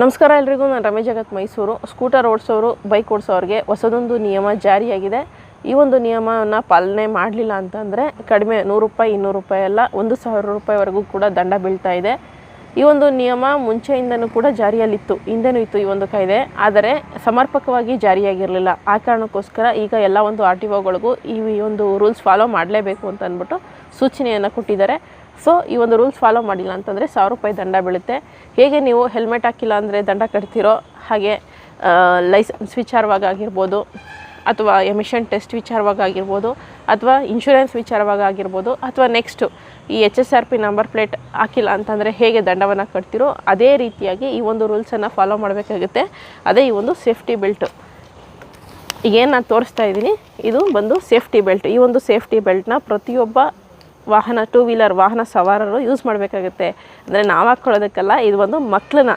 ನಮಸ್ಕಾರ ಎಲ್ರಿಗೂ, ನಾನು ರಮೇಶ್ ಜಗತ್ ಮೈಸೂರು. ಸ್ಕೂಟರ್ ಓಡಿಸೋರು, ಬೈಕ್ ಓಡಿಸೋರಿಗೆ ಹೊಸದೊಂದು ನಿಯಮ ಜಾರಿಯಾಗಿದೆ. ಈ ಒಂದು ನಿಯಮವನ್ನು ಪಾಲನೆ ಮಾಡಲಿಲ್ಲ ಅಂತಂದರೆ ಕಡಿಮೆ ನೂರು ರೂಪಾಯಿ, ಇನ್ನೂರು ರೂಪಾಯಿ ಎಲ್ಲ ಒಂದು ಸಾವಿರ ರೂಪಾಯಿವರೆಗೂ ಕೂಡ ದಂಡ ಬೀಳ್ತಾ ಇದೆ. ಈ ಒಂದು ನಿಯಮ ಮುಂಚೆಯಿಂದನೂ ಕೂಡ ಜಾರಿಯಲ್ಲಿತ್ತು, ಹಿಂದೆನೂ ಇತ್ತು ಈ ಒಂದು ಕಾಯ್ದೆ. ಆದರೆ ಸಮರ್ಪಕವಾಗಿ ಜಾರಿಯಾಗಿರಲಿಲ್ಲ. ಆ ಕಾರಣಕ್ಕೋಸ್ಕರ ಈಗ ಎಲ್ಲ ಒಂದು ಆರ್ ಟಿ ಒಗಳಿಗೂ ಈ ಒಂದು ರೂಲ್ಸ್ ಫಾಲೋ ಮಾಡಲೇಬೇಕು ಅಂತ ಅಂದ್ಬಿಟ್ಟು ಸೂಚನೆಯನ್ನು ಕೊಟ್ಟಿದ್ದಾರೆ. ಸೊ ಈ ಒಂದು ರೂಲ್ಸ್ ಫಾಲೋ ಮಾಡಿಲ್ಲ ಅಂತಂದರೆ ಸಾವಿರ ರೂಪಾಯಿ ದಂಡ ಬೀಳುತ್ತೆ. ಹೇಗೆ ನೀವು ಹೆಲ್ಮೆಟ್ ಹಾಕಿಲ್ಲ ಅಂದರೆ ದಂಡ ಕಟ್ತಿರೋ ಹಾಗೆ ಲೈಸೆನ್ಸ್ ವಿಚಾರವಾಗಿ ಆಗಿರ್ಬೋದು, ಅಥವಾ ಎಮಿಷನ್ ಟೆಸ್ಟ್ ವಿಚಾರವಾಗಿ ಆಗಿರ್ಬೋದು, ಅಥವಾ ಇನ್ಶೂರೆನ್ಸ್ ವಿಚಾರವಾಗಿ ಆಗಿರ್ಬೋದು, ಅಥವಾ ನೆಕ್ಸ್ಟು ಈ H S R P number plate ಹಾಕಿಲ್ಲ ಅಂತಂದರೆ ಹೇಗೆ ದಂಡವನ್ನು ಕಟ್ತಿರೋ ಅದೇ ರೀತಿಯಾಗಿ ಈ ಒಂದು ರೂಲ್ಸನ್ನು ಫಾಲೋ ಮಾಡಬೇಕಾಗುತ್ತೆ. ಅದೇ ಈ ಒಂದು ಸೇಫ್ಟಿ ಬೆಲ್ಟು ಈಗೇನು ನಾನು ತೋರಿಸ್ತಾ ಇದ್ದೀನಿ, ಇದು ಬಂದು ಸೇಫ್ಟಿ ಬೆಲ್ಟ್ ಈ ಒಂದು ಸೇಫ್ಟಿ ಬೆಲ್ಟ್ನ ಪ್ರತಿಯೊಬ್ಬ ವಾಹನ ಟೂ ವೀಲರ್ ವಾಹನ ಸವಾರರು ಯೂಸ್ ಮಾಡಬೇಕಾಗುತ್ತೆ. ಅಂದರೆ ನಾವು ಹಾಕ್ಕೊಳ್ಳೋದಕ್ಕಲ್ಲ ಇದು ಒಂದು ಮಕ್ಕಳನ್ನ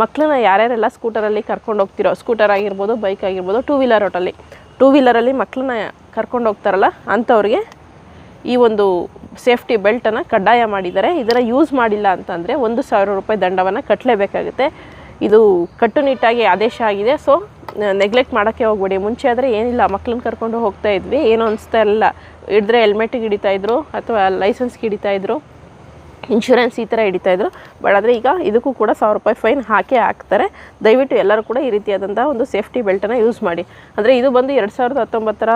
ಮಕ್ಕಳನ್ನ ಯಾರ್ಯಾರೆಲ್ಲ ಸ್ಕೂಟರಲ್ಲಿ ಕರ್ಕೊಂಡು ಹೋಗ್ತಿರೋ ಸ್ಕೂಟರ್ ಆಗಿರ್ಬೋದು ಬೈಕ್ ಆಗಿರ್ಬೋದು ಟೂ ವೀಲರ್ ರೋಟಲ್ಲಿ ಟೂ ವೀಲರಲ್ಲಿ ಮಕ್ಕಳನ್ನ ಕರ್ಕೊಂಡು ಹೋಗ್ತಾರಲ್ಲ, ಅಂಥವ್ರಿಗೆ ಈ ಒಂದು ಸೇಫ್ಟಿ ಬೆಲ್ಟನ್ನು ಕಡ್ಡಾಯ ಮಾಡಿದ್ದಾರೆ. ಇದನ್ನು ಯೂಸ್ ಮಾಡಿಲ್ಲ ಅಂತಂದರೆ ಒಂದು ಸಾವಿರ ರೂಪಾಯಿ ದಂಡವನ್ನು ಕಟ್ಟಲೇಬೇಕಾಗುತ್ತೆ ಇದು ಕಟ್ಟುನಿಟ್ಟಾಗಿ ಆದೇಶ ಆಗಿದೆ. ಸೊ ನೆಗ್ಲೆಕ್ಟ್ ಮಾಡೋಕ್ಕೆ ಹೋಗ್ಬೇಡಿ. ಮುಂಚೆ ಆದರೆ ಏನಿಲ್ಲ ಮಕ್ಕಳನ್ನ ಕರ್ಕೊಂಡು ಹೋಗ್ತಾ ಇದ್ವಿ. ಏನೂ ಅನಿಸ್ತಾ ಇರಲಿಲ್ಲ. ಹಿಡಿದ್ರೆ ಹೆಲ್ಮೆಟಿಗೆ ಹಿಡಿತಾ ಇದ್ರು ಅಥವಾ ಲೈಸೆನ್ಸ್ಗೆ ಹಿಡಿತಾ ಇದ್ರು, ಇನ್ಶೂರೆನ್ಸ್ ಈ ಥರ ಹಿಡಿತಾ ಇದ್ರು. ಬಟ್ ಆದರೆ ಈಗ ಇದಕ್ಕೂ ಕೂಡ ಸಾವಿರ ರೂಪಾಯಿ ಫೈನ್ ಹಾಕೇ ಹಾಕ್ತಾರೆ. ದಯವಿಟ್ಟು ಎಲ್ಲರೂ ಕೂಡ ಈ ರೀತಿಯಾದಂಥ ಒಂದು ಸೇಫ್ಟಿ ಬೆಲ್ಟನ್ನು ಯೂಸ್ ಮಾಡಿ. ಅಂದರೆ ಇದು ಬಂದು ಎರಡು ಸಾವಿರದ ಹತ್ತೊಂಬತ್ತರ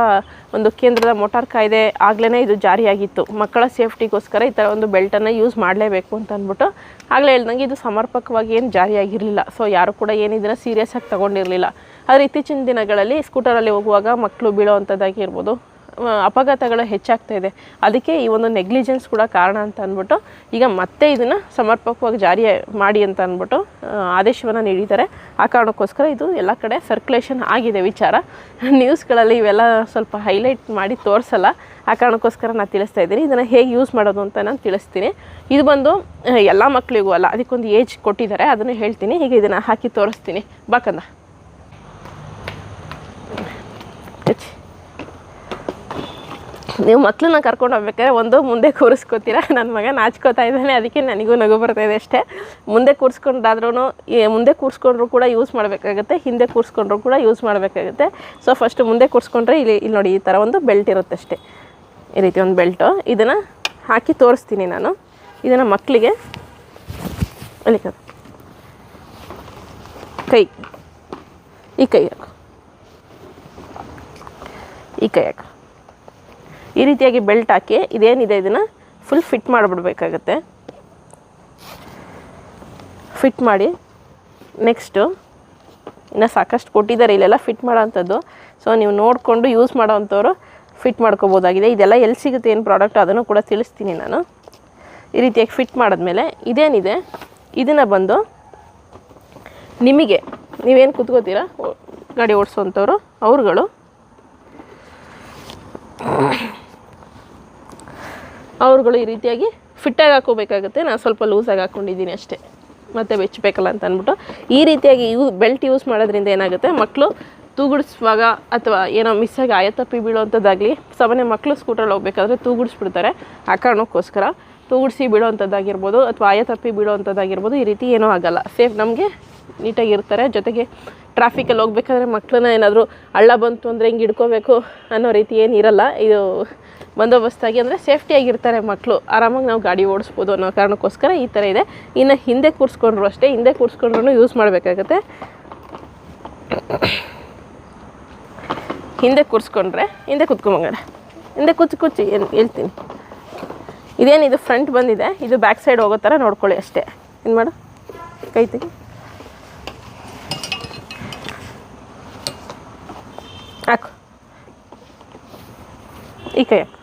ಒಂದು ಕೇಂದ್ರದ ಮೋಟಾರ್ ಕಾಯ್ದೆ ಆಗಲೇ ಇದು ಜಾರಿಯಾಗಿತ್ತು. ಮಕ್ಕಳ ಸೇಫ್ಟಿಗೋಸ್ಕರ ಈ ಥರ ಒಂದು ಬೆಲ್ಟನ್ನು ಯೂಸ್ ಮಾಡಲೇಬೇಕು ಅಂತ ಅಂದ್ಬಿಟ್ಟು ಆಗಲೇ ಹೇಳ್ದಂಗೆ ಇದು ಸಮರ್ಪಕವಾಗಿ ಏನು ಜಾರಿಯಾಗಿರಲಿಲ್ಲ. ಸೊ ಯಾರು ಕೂಡ ಏನಿದ್ರೆ ಸೀರಿಯಸ್ ಆಗಿ ತೊಗೊಂಡಿರಲಿಲ್ಲ. ಆದರೆ ಇತ್ತೀಚಿನ ದಿನಗಳಲ್ಲಿ ಸ್ಕೂಟರಲ್ಲಿ ಹೋಗುವಾಗ ಮಕ್ಕಳು ಬೀಳೋ ಅಂಥದ್ದಾಗಿರ್ಬೋದು. ಅಪಘಾತಗಳು ಹೆಚ್ಚಾಗ್ತಾ ಇದೆ. ಅದಕ್ಕೆ ಈ ಒಂದು ನೆಗ್ಲಿಜೆನ್ಸ್ ಕೂಡ ಕಾರಣ ಅಂತ ಅಂದ್ಬಿಟ್ಟು ಈಗ ಮತ್ತೆ ಇದನ್ನು ಸಮರ್ಪಕವಾಗಿ ಜಾರಿ ಮಾಡಿ ಅಂತ ಅಂದ್ಬಿಟ್ಟು ಆದೇಶವನ್ನು ನೀಡಿದ್ದಾರೆ. ಆ ಕಾರಣಕ್ಕೋಸ್ಕರ ಇದು ಎಲ್ಲ ಕಡೆ ಸರ್ಕ್ಯುಲೇಷನ್ ಆಗಿದೆ ವಿಚಾರ. ನ್ಯೂಸ್ಗಳಲ್ಲಿ ಇವೆಲ್ಲ ಸ್ವಲ್ಪ ಹೈಲೈಟ್ ಮಾಡಿ ತೋರಿಸಲ್ಲ. ಆ ಕಾರಣಕ್ಕೋಸ್ಕರ ನಾನು ತಿಳಿಸ್ತಾ ಇದ್ದೀನಿ. ಇದನ್ನು ಹೇಗೆ ಯೂಸ್ ಮಾಡೋದು ಅಂತ ನಾನು ತಿಳಿಸ್ತೀನಿ. ಇದು ಬಂದು ಎಲ್ಲ ಮಕ್ಕಳಿಗೂ ಅಲ್ಲ, ಅದಕ್ಕೊಂದು ಏಜ್ ಕೊಟ್ಟಿದ್ದಾರೆ. ಅದನ್ನು ಹೇಳ್ತೀನಿ. ಹೀಗೆ ಇದನ್ನು ಹಾಕಿ ತೋರಿಸ್ತೀನಿ. ಬಾಕಂದ ನೀವು ಮಕ್ಕಳನ್ನ ಕರ್ಕೊಂಡು ಹೋಗ್ಬೇಕಾದ್ರೆ ಒಂದು ಮುಂದೆ ಕೂರಿಸ್ಕೋತೀರಾ? ನನ್ನ ಮಗ ನಾಚ್ಕೋತಾ ಇದ್ದಾನೆ, ಅದಕ್ಕೆ ನನಗೂ ನಗು ಬರ್ತಾ ಇದೆ ಅಷ್ಟೇ. ಮುಂದೆ ಕೂರಿಸ್ಕೊಂಡಾದ್ರೂ ಮುಂದೆ ಕೂರಿಸ್ಕೊಂಡ್ರು ಕೂಡ ಯೂಸ್ ಮಾಡಬೇಕಾಗುತ್ತೆ, ಹಿಂದೆ ಕೂರಿಸ್ಕೊಂಡ್ರು ಕೂಡ ಯೂಸ್ ಮಾಡಬೇಕಾಗುತ್ತೆ. ಸೊ ಫಸ್ಟ್ ಮುಂದೆ ಕೂರಿಸ್ಕೊಂಡ್ರೆ ಇಲ್ಲಿ ಇಲ್ಲಿ ನೋಡಿ, ಈ ಥರ ಒಂದು ಬೆಲ್ಟ್ ಇರುತ್ತೆ ಅಷ್ಟೇ. ಈ ರೀತಿ ಒಂದು ಬೆಲ್ಟು ಇದನ್ನು ಹಾಕಿ ತೋರಿಸ್ತೀನಿ ನಾನು. ಇದನ್ನು ಮಕ್ಕಳಿಗೆ ಅಲ್ಲಿ ಕೈ, ಈ ಕೈ ಹಾಕು. ಈ ಕೈ ಹಾಕು. ಈ ರೀತಿಯಾಗಿ ಬೆಲ್ಟ್ ಹಾಕಿ ಇದೇನಿದೆ ಇದನ್ನು ಫುಲ್ ಫಿಟ್ ಮಾಡಿಬಿಡ್ಬೇಕಾಗತ್ತೆ. ಫಿಟ್ ಮಾಡಿ ನೆಕ್ಸ್ಟು ಇನ್ನು ಸಾಕಷ್ಟು ಕೊಟ್ಟಿದ್ದಾರೆ ಇಲ್ಲೆಲ್ಲ ಫಿಟ್ ಮಾಡೋವಂಥದ್ದು ಸೊ ನೀವು ನೋಡಿಕೊಂಡು ಯೂಸ್ ಮಾಡೋವಂಥವ್ರು ಫಿಟ್ ಮಾಡ್ಕೋಬೋದಾಗಿದೆ. ಇದೆಲ್ಲ ಎಲ್ಲಿ ಸಿಗುತ್ತೆ, ಏನು ಪ್ರಾಡಕ್ಟ್ ಅದನ್ನು ಕೂಡ ತಿಳಿಸ್ತೀನಿ ನಾನು. ಈ ರೀತಿಯಾಗಿ ಫಿಟ್ ಮಾಡಿದ್ಮೇಲೆ ಇದೇನಿದೆ, ಇದನ್ನು ಬಂದು ನಿಮಗೆ, ನೀವೇನು ಕುತ್ಕೋತೀರಾ? ಗಾಡಿ ಓಡಿಸೋವಂಥವ್ರು ಅವ್ರುಗಳು. ಅವ್ರುಗಳು ಈ ರೀತಿಯಾಗಿ ಫಿಟ್ಟಾಗಿ ಹಾಕೋಬೇಕಾಗುತ್ತೆ ನಾನು ಸ್ವಲ್ಪ ಲೂಸಾಗಿ ಹಾಕ್ಕೊಂಡಿದ್ದೀನಿ ಅಷ್ಟೇ. ಮತ್ತೆ ಬೆಚ್ಚಬೇಕಲ್ಲ ಅಂತ ಅಂದ್ಬಿಟ್ಟು. ಈ ರೀತಿಯಾಗಿ ಯೂ ಬೆಲ್ಟ್ ಯೂಸ್ ಮಾಡೋದ್ರಿಂದ ಏನಾಗುತ್ತೆ? ಮಕ್ಕಳು ತೂಗುಡಿಸುವಾಗ ಅಥವಾ ಏನೋ ಮಿಸ್ಸಾಗಿ ಆಯತಪ್ಪಿ ಬೀಳೋವಂಥದ್ದಾಗಲಿ ಸಾಮಾನ್ಯ ಮಕ್ಕಳು ಸ್ಕೂಟ್ರಲ್ಲಿ ಹೋಗ್ಬೇಕಾದ್ರೆ ತೂಗುಡಿಸ್ಬಿಡ್ತಾರೆ. ಆ ಕಾರಣಕ್ಕೋಸ್ಕರ ತೂಗುಡಿಸಿ ಬಿಡೋವಂಥದ್ದಾಗಿರ್ಬೋದು ಅಥವಾ ಆಯತಪ್ಪಿ ಬಿಡೋವಂಥದ್ದಾಗಿರ್ಬೋದು ಈ ರೀತಿ ಏನೂ ಆಗಲ್ಲ. ಸೇಫ್ ನಮಗೆ ನೀಟಾಗಿರ್ತಾರೆ. ಜೊತೆಗೆ ಟ್ರಾಫಿಕಲ್ಲಿ ಹೋಗ್ಬೇಕಾದ್ರೆ ಮಕ್ಕಳನ್ನ ಏನಾದರೂ ಹಳ್ಳ ಬಂತು ಅಂದರೆ ಹಿಂಗೆ ಇಡ್ಕೋಬೇಕು ಅನ್ನೋ ರೀತಿ ಏನಿರಲ್ಲ ಇದು ಬಂದೋಬಸ್ತಾಗಿ ಅಂದರೆ ಸೇಫ್ಟಿಯಾಗಿರ್ತಾರೆ ಮಕ್ಕಳು ಆರಾಮಾಗಿ ನಾವು ಗಾಡಿ ಓಡಿಸ್ಬೋದು ಅನ್ನೋ ಕಾರಣಕ್ಕೋಸ್ಕರ ಈ ಥರ ಇದೆ. ಇನ್ನು ಹಿಂದೆ ಕೂರಿಸ್ಕೊಂಡ್ರು ಅಷ್ಟೇ. ಹಿಂದೆ ಕೂರಿಸ್ಕೊಂಡ್ರು ಯೂಸ್ ಮಾಡಬೇಕಾಗತ್ತೆ. ಹಿಂದೆ ಕೂರಿಸ್ಕೊಂಡ್ರೆ ಹಿಂದೆ ಕೂತ್ಕೊಂಬಂಗಾರೆ ಹಿಂದೆ ಕುಚ್ಚು ಕುಚ್ಚಿ ಏನು ಹೇಳ್ತೀನಿ. ಇದೇನಿದು ಫ್ರಂಟ್ ಬಂದಿದೆ, ಇದು ಬ್ಯಾಕ್ ಸೈಡ್ ಹೋಗೋ ಥರ ನೋಡ್ಕೊಳ್ಳಿ ಅಷ್ಟೇ. ಏನು ಮಾಡು? ಕೈ ತೆಗಿ. ಹಾಕು. ಈ ಕೈ ಹಾಕು.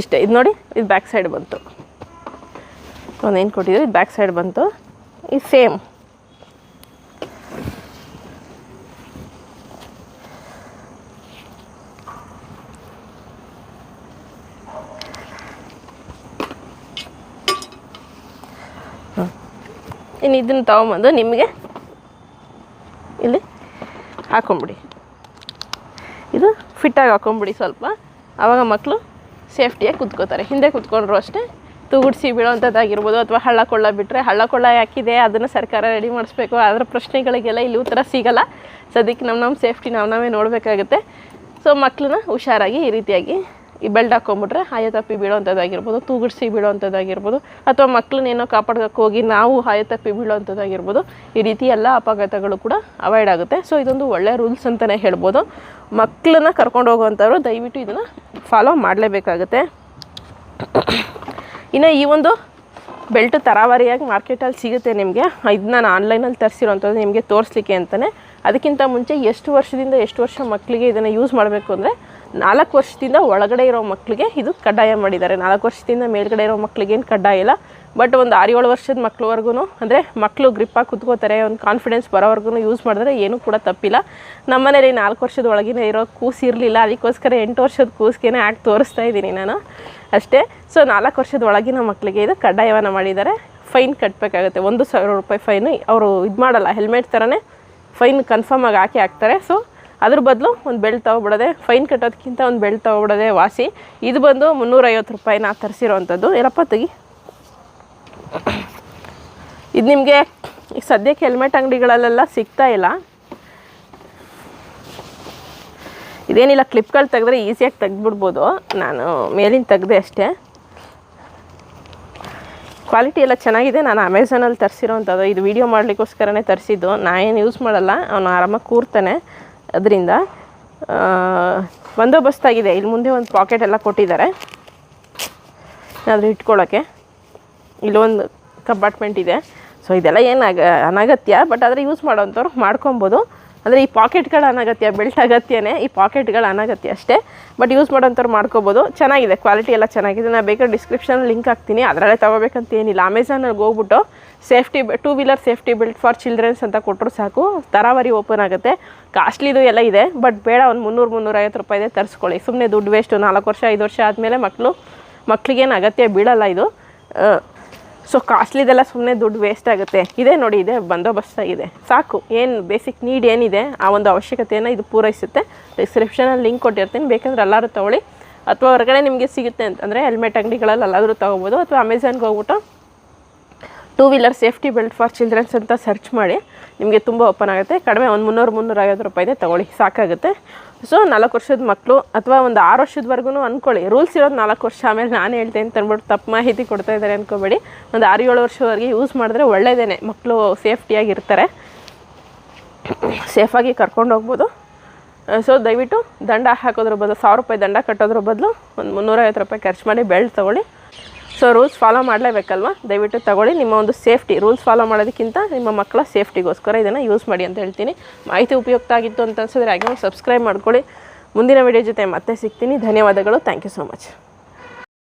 ಇಷ್ಟೇ, ಇದು ನೋಡಿ, ಇದು ಬ್ಯಾಕ್ ಸೈಡ್ ಬಂತು. ಒಂದು ಏನು ಕೊಟ್ಟಿದ್ರು, ಇದು ಬ್ಯಾಕ್ ಸೈಡ್ ಬಂತು. ಇದು ಸೇಮ್ ಇನ್ನು ಇದನ್ನು ತೊಗೊಂಬಂದು ನಿಮಗೆ ಇಲ್ಲಿ ಹಾಕೊಂಬಿಡಿ. ಇದು ಫಿಟ್ಟಾಗಿ ಹಾಕೊಂಬಿಡಿ ಸ್ವಲ್ಪ. ಆವಾಗ ಮಕ್ಕಳು ಸೇಫ್ಟಿಯಾಗಿ ಕುತ್ಕೋತಾರೆ. ಹಿಂದೆ ಕುತ್ಕೊಂಡ್ರು ಅಷ್ಟೇ. ತೂಗುಡಿಸಿ ಬೀಳೋವಂಥದ್ದಾಗಿರ್ಬೋದು ಅಥವಾ ಹಳ್ಳ ಕೊಳ್ಳ ಬಿಟ್ಟರೆ ಹಳ್ಳ ಕೊಳ್ಳ ಯಾಕಿದೆ? ಅದನ್ನು ಸರ್ಕಾರ ರೆಡಿ ಮಾಡಿಸ್ಬೇಕು. ಅದರ ಪ್ರಶ್ನೆಗಳಿಗೆಲ್ಲ ಇಲ್ಲಿ ಉತ್ತರ ಸಿಗಲ್ಲ. ಸದ್ಯಕ್ಕೆ ನಮ್ಮ ನಮ್ಮ ಸೇಫ್ಟಿ ನಾವು ನಾವೇ ನೋಡಬೇಕಾಗುತ್ತೆ. ಸೊ ಮಕ್ಕಳನ್ನ ಹುಷಾರಾಗಿ ಈ ರೀತಿಯಾಗಿ ಈ ಬೆಲ್ಟ್ ಹಾಕೊಂಡ್ಬಿಟ್ರೆ ಹಾಯತಪ್ಪಿ ಬೀಳೋವಂಥದ್ದಾಗಿರ್ಬೋದು ತೂಗುಡ್ಸಿ ಬೀಳೋವಂಥದ್ದಾಗಿರ್ಬೋದು ಅಥವಾ ಮಕ್ಕಳನ್ನೇನೋ ಕಾಪಾಡೋಕ್ಕೆ ಹೋಗಿ ನಾವು ಹಾಯತಪ್ಪಿ ಬೀಳೋವಂಥದ್ದಾಗಿರ್ಬೋದು ಈ ರೀತಿ ಎಲ್ಲ ಅಪಘಾತಗಳು ಕೂಡ ಅವಾಯ್ಡ್ ಆಗುತ್ತೆ. ಸೊ ಇದೊಂದು ಒಳ್ಳೆ ರೂಲ್ಸ್ ಅಂತಲೇ ಹೇಳ್ಬೋದು. ಮಕ್ಕಳನ್ನ ಕರ್ಕೊಂಡು ಹೋಗುವಂಥವ್ರು ದಯವಿಟ್ಟು ಇದನ್ನು ಫಾಲೋ ಮಾಡಲೇಬೇಕಾಗುತ್ತೆ. ಇನ್ನು ಈ ಒಂದು ಬೆಲ್ಟ್ ತರಾವರಿಯಾಗಿ ಮಾರ್ಕೆಟಲ್ಲಿ ಸಿಗುತ್ತೆ ನಿಮಗೆ. ಇದು ನಾನು ಆನ್ಲೈನಲ್ಲಿ ತರಿಸಿರೋಂಥದ್ದು ನಿಮಗೆ ತೋರಿಸ್ಲಿಕ್ಕೆ ಅಂತಲೇ ಅದಕ್ಕಿಂತ ಮುಂಚೆ ಎಷ್ಟು ವರ್ಷದಿಂದ ಎಷ್ಟು ವರ್ಷ ಮಕ್ಕಳಿಗೆ ಇದನ್ನು ಯೂಸ್ ಮಾಡಬೇಕು ಅಂದರೆ ನಾಲ್ಕು ವರ್ಷದಿಂದ ಒಳಗಡೆ ಇರೋ ಮಕ್ಕಳಿಗೆ ಇದು ಕಡ್ಡಾಯ ಮಾಡಿದ್ದಾರೆ. ನಾಲ್ಕು ವರ್ಷದಿಂದ ಮೇಲ್ಗಡೆ ಇರೋ ಮಕ್ಕಳಿಗೆ ಏನು ಕಡ್ಡಾಯ ಇಲ್ಲ. ಬಟ್ ಒಂದು ಆರು ಏಳು ವರ್ಷದ ಮಕ್ಳವರೆಗೂ ಅಂದರೆ ಮಕ್ಕಳು ಗ್ರಿಪ್ಪಾಗಿ ಕುತ್ಕೋತಾರೆ, ಒಂದು ಕಾನ್ಫಿಡೆನ್ಸ್ ಬರೋವರೆಗೂ ಯೂಸ್ ಮಾಡಿದ್ರೆ ಏನೂ ಕೂಡ ತಪ್ಪಿಲ್ಲ. ನಮ್ಮನೇಲಿ ನಾಲ್ಕು ವರ್ಷದ ಒಳಗಿನ ಇರೋ ಕೂಸು ಇರಲಿಲ್ಲ, ಅದಕ್ಕೋಸ್ಕರ ಎಂಟು ವರ್ಷದ ಕೂಸ್ಗೆನೇ ಆ್ಯಕ್ಟ್ ತೋರಿಸ್ತಾ ಇದ್ದೀನಿ ನಾನು. ಅಷ್ಟೇ. ಸೊ ನಾಲ್ಕು ವರ್ಷದ ಒಳಗಿನ ಮಕ್ಕಳಿಗೆ ಇದು ಕಡ್ಡಾಯವನ್ನು ಮಾಡಿದ್ದಾರೆ. ಫೈನ್ ಕಟ್ಟಬೇಕಾಗುತ್ತೆ ಒಂದು ಸಾವಿರ ರೂಪಾಯಿ ಫೈನು ಅವರು ಇದು ಮಾಡಲ್ಲ ಹೆಲ್ಮೆಟ್ ಥರನೇ ಫೈನ್ ಕನ್ಫರ್ಮ್ ಆಗಿ ಹಾಕಿ ಹಾಕ್ತಾರೆ. ಸೊ ಅದ್ರ ಬದಲು ಒಂದು ಬೆಲ್ಟ್ ತೊಗೊಬಿಡೋದೆ, ಫೈನ್ ಕಟ್ಟೋದಕ್ಕಿಂತ ಒಂದು ಬೆಲ್ಟ್ ತೊಗೊಬಿಡೋದೆ ವಾಸಿ. ಇದು ಬಂದು ಮುನ್ನೂರೈವತ್ತು ರೂಪಾಯಿ ನಾ ತರಿಸಿರೋವಂಥದ್ದು ಏನಪ್ಪ ತೆಗಿ? ಇದು ನಿಮಗೆ ಈಗ ಸದ್ಯಕ್ಕೆ ಹೆಲ್ಮೆಟ್ ಅಂಗಡಿಗಳಲ್ಲೆಲ್ಲ ಸಿಗ್ತಾ ಇಲ್ಲ. ಇದೇನಿಲ್ಲ ಕ್ಲಿಪ್ಗಳು ತೆಗೆದ್ರೆ ಈಸಿಯಾಗಿ ತೆಗೆದ್ಬಿಡ್ಬೋದು. ನಾನು ಮೇಲಿನ ತೆಗೆದೆ ಅಷ್ಟೇ. ಕ್ವಾಲಿಟಿ ಎಲ್ಲ ಚೆನ್ನಾಗಿದೆ. ನಾನು ಅಮೆಝಾನಲ್ಲಿ ತರಿಸಿರೋವಂಥದ್ದು ಇದು ವೀಡಿಯೋ ಮಾಡಲಿಕ್ಕೋಸ್ಕರನೇ ತರಿಸಿದ್ದು. ನಾನು ಏನು ಯೂಸ್ ಮಾಡಲ್ಲ. ಅವನು ಆರಾಮಾಗಿ ಕೂರ್ತಾನೆ. ಅದರಿಂದ ಬಂದೋಬಸ್ತಾಗಿದೆ. ಇಲ್ಲಿ ಮುಂದೆ ಒಂದು ಪಾಕೆಟ್ ಎಲ್ಲ ಕೊಟ್ಟಿದ್ದಾರೆ. ಏನಾದರೂ ಇಟ್ಕೊಳ್ಳೋಕ್ಕೆ ಇಲ್ಲೊಂದು ಕಂಪಾರ್ಟ್ಮೆಂಟ್ ಇದೆ. ಸೊ ಇದೆಲ್ಲ ಏನು ಅನಗತ್ಯ ಬಟ್ ಆದರೆ ಯೂಸ್ ಮಾಡೋಂಥವ್ರು ಮಾಡ್ಕೊಬೋದು. ಅಂದರೆ ಈ ಪಾಕೆಟ್ಗಳು ಅನಗತ್ಯ, ಬೆಲ್ಟ್ ಅಗತ್ಯನೇ ಈ ಪಾಕೆಟ್ಗಳು ಅನಗತ್ಯ ಅಷ್ಟೇ. ಬಟ್ ಯೂಸ್ ಮಾಡೋಂಥವ್ರು ಮಾಡ್ಕೋಬೋದು. ಚೆನ್ನಾಗಿದೆ, ಕ್ವಾಲಿಟಿ ಎಲ್ಲ ಚೆನ್ನಾಗಿದೆ. ನಾನು ಬೇಕಾದ್ರೆ ಡಿಸ್ಕ್ರಿಪ್ಷನ್ ಲಿಂಕ್ ಹಾಕ್ತೀನಿ. ಅದರಲ್ಲೇ ತೊಗೋಬೇಕಂತ ಏನಿಲ್ಲ. ಅಮೆಝಾನಲ್ಲಿ ಹೋಗ್ಬಿಟ್ಟು safety two wheeler safety belt for childrens ಅಂತ ಕೊಟ್ಟರು ಸಾಕು. ತರಾವರಿ ಓಪನ್ ಆಗುತ್ತೆ. ಕಾಸ್ಟ್ಲಿದು ಎಲ್ಲ ಇದೆ. ಬಟ್ ಬೇಡ, ಒಂದು ಮುನ್ನೂರು, ಮುನ್ನೂರೈವತ್ತು ರೂಪಾಯಿದೆ ತರಿಸ್ಕೊಳ್ಳಿ. ಸುಮ್ಮನೆ ದುಡ್ಡು ವೇಸ್ಟು ನಾಲ್ಕು ವರ್ಷ, ಐದು ವರ್ಷ ಆದಮೇಲೆ ಮಕ್ಕಳು ಮಕ್ಕಳಿಗೇನು ಅಗತ್ಯ ಬೀಳಲ್ಲ ಇದು. ಸೊ ಕಾಸ್ಟ್ಲಿದೆಲ್ಲ ಸುಮ್ಮನೆ ದುಡ್ಡು ವೇಸ್ಟ್ ಆಗುತ್ತೆ. ಇದೆ ನೋಡಿ, ಇದೆ ಬಂದೋಬಸ್ತಾಗಿದೆ. ಸಾಕು, ಏನು ಬೇಸಿಕ್ ನೀಡ್ ಏನಿದೆ, ಆ ಒಂದು ಅವಶ್ಯಕತೆಯನ್ನು ಇದು ಪೂರೈಸುತ್ತೆ. ಡಿಸ್ಕ್ರಿಪ್ಷನಲ್ಲಿ ಲಿಂಕ್ ಕೊಟ್ಟಿರ್ತೀನಿ. ಬೇಕಂದ್ರೆ ಎಲ್ಲರೂ ತಗೊಳ್ಳಿ. ಅಥವಾ ಹೊರಗಡೆ ನಿಮಗೆ ಸಿಗುತ್ತೆ ಅಂತಂದರೆ ಹೆಲ್ಮೆಟ್ ಅಂಗಡಿಗಳಲ್ಲಿ ಎಲ್ಲಾದರೂ ತೊಗೋಬೋದು, ಅಥವಾ ಅಮೆಝಾನ್ಗೆ ಹೋಗ್ಬಿಟ್ಟು two wheeler safety belt for childrens ಅಂತ ಸರ್ಚ್ ಮಾಡಿ ನಿಮಗೆ ತುಂಬ ಓಪನ್ ಆಗುತ್ತೆ. ಕಡಿಮೆ ಒಂದು ಮುನ್ನೂರು ಮುನ್ನೂರ ಐವತ್ತು ರೂಪಾಯಿದೆ ತೊಗೊಳ್ಳಿ, ಸಾಕಾಗುತ್ತೆ. ಸೊ ನಾಲ್ಕು ವರ್ಷದ ಮಕ್ಕಳು ಅಥವಾ ಒಂದು ಆರು ವರ್ಷದವರೆಗೂ ಅಂದ್ಕೊಳ್ಳಿ ರೂಲ್ಸ್ ಇರೋದು ನಾಲ್ಕು ವರ್ಷ, ಆಮೇಲೆ ನಾನು ಹೇಳ್ತೇನೆ ಅಂತ ಅಂದ್ಬಿಟ್ಟು ತಪ್ಪು ಮಾಹಿತಿ ಕೊಡ್ತಾ ಇದ್ದಾರೆ ಅಂದ್ಕೋಬೇಡಿ ಒಂದು ಆರು ಏಳು ವರ್ಷವರೆಗೆ ಯೂಸ್ ಮಾಡಿದ್ರೆ ಒಳ್ಳೆಯದೇ ಮಕ್ಕಳು ಸೇಫ್ಟಿಯಾಗಿರ್ತಾರೆ ಸೇಫಾಗಿ ಕರ್ಕೊಂಡು ಹೋಗ್ಬೋದು. ಸೊ ದಯವಿಟ್ಟು ದಂಡ ಹಾಕೋದ್ರ ಬದಲು, ಸಾವಿರ ರೂಪಾಯಿ ದಂಡ ಕಟ್ಟೋದ್ರ ಬದಲು ಒಂದು ಮುನ್ನೂರೈವತ್ತು ರೂಪಾಯಿ ಖರ್ಚು ಮಾಡಿ ಬೆಲ್ಟ್ ತೊಗೊಳ್ಳಿ. ಸೊ ರೂಲ್ಸ್ ಫಾಲೋ ಮಾಡಲೇಬೇಕಲ್ವ? ದಯವಿಟ್ಟು ತಗೊಳ್ಳಿ. ನಿಮ್ಮ ಒಂದು ಸೇಫ್ಟಿ ರೂಲ್ಸ್ ಫಾಲೋ ಮಾಡೋದಕ್ಕಿಂತ ನಿಮ್ಮ ಮಕ್ಕಳ ಸೇಫ್ಟಿಗೋಸ್ಕರ ಇದನ್ನು ಯೂಸ್ ಮಾಡಿ ಅಂತ ಹೇಳ್ತೀನಿ. ಮಾಹಿತಿ ಉಪಯುಕ್ತ ಆಗಿತ್ತು ಅಂತ ಅನ್ಸಿದ್ರೆ ಹಾಗೆ ಸಬ್ಸ್ಕ್ರೈಬ್ ಮಾಡ್ಕೊಳ್ಳಿ. ಮುಂದಿನ ವಿಡಿಯೋ ಜೊತೆ ಮತ್ತೆ ಸಿಗ್ತೀನಿ. ಧನ್ಯವಾದಗಳು. Thank you so much